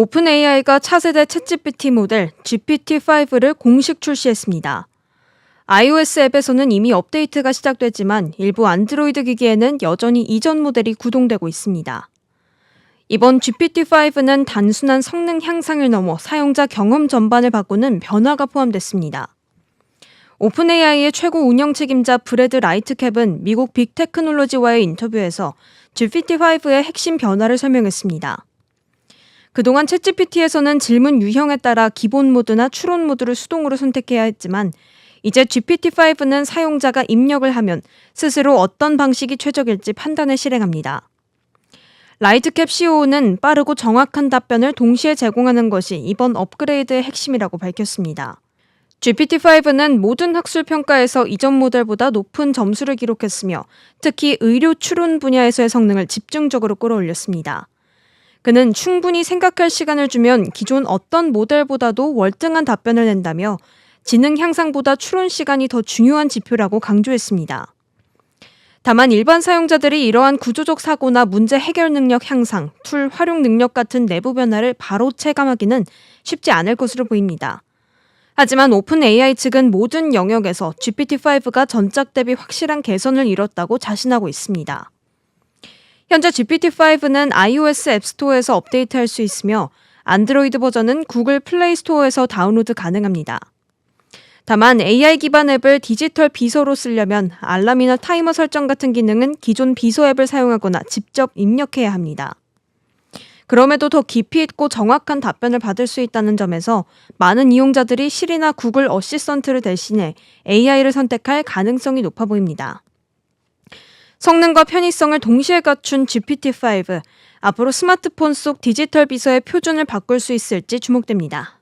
오픈 AI가 차세대 챗GPT 모델 GPT-5를 공식 출시했습니다. iOS 앱에서는 이미 업데이트가 시작됐지만 일부 안드로이드 기기에는 여전히 이전 모델이 구동되고 있습니다. 이번 GPT-5는 단순한 성능 향상을 넘어 사용자 경험 전반을 바꾸는 변화가 포함됐습니다. 오픈 AI의 최고 운영 책임자 브래드 라이트캡은 미국 빅테크놀로지와의 인터뷰에서 GPT-5의 핵심 변화를 설명했습니다. 그동안 챗GPT에서는 질문 유형에 따라 기본 모드나 추론 모드를 수동으로 선택해야 했지만 이제 GPT-5는 사용자가 입력을 하면 스스로 어떤 방식이 최적일지 판단을 실행합니다. 라이트캡 CEO는 빠르고 정확한 답변을 동시에 제공하는 것이 이번 업그레이드의 핵심이라고 밝혔습니다. GPT-5는 모든 학술 평가에서 이전 모델보다 높은 점수를 기록했으며 특히 의료 추론 분야에서의 성능을 집중적으로 끌어올렸습니다. 그는 충분히 생각할 시간을 주면 기존 어떤 모델보다도 월등한 답변을 낸다며 지능 향상보다 추론 시간이 더 중요한 지표라고 강조했습니다. 다만 일반 사용자들이 이러한 구조적 사고나 문제 해결 능력 향상, 툴 활용 능력 같은 내부 변화를 바로 체감하기는 쉽지 않을 것으로 보입니다. 하지만 오픈 AI 측은 모든 영역에서 GPT-5가 전작 대비 확실한 개선을 이뤘다고 자신하고 있습니다. 현재 GPT-5는 iOS 앱스토어에서 업데이트할 수 있으며 안드로이드 버전은 구글 플레이 스토어에서 다운로드 가능합니다. 다만 AI 기반 앱을 디지털 비서로 쓰려면 알람이나 타이머 설정 같은 기능은 기존 비서 앱을 사용하거나 직접 입력해야 합니다. 그럼에도 더 깊이 있고 정확한 답변을 받을 수 있다는 점에서 많은 이용자들이 시리나 구글 어시스턴트를 대신해 AI를 선택할 가능성이 높아 보입니다. 성능과 편의성을 동시에 갖춘 GPT-5. 앞으로 스마트폰 속 디지털 비서의 표준을 바꿀 수 있을지 주목됩니다.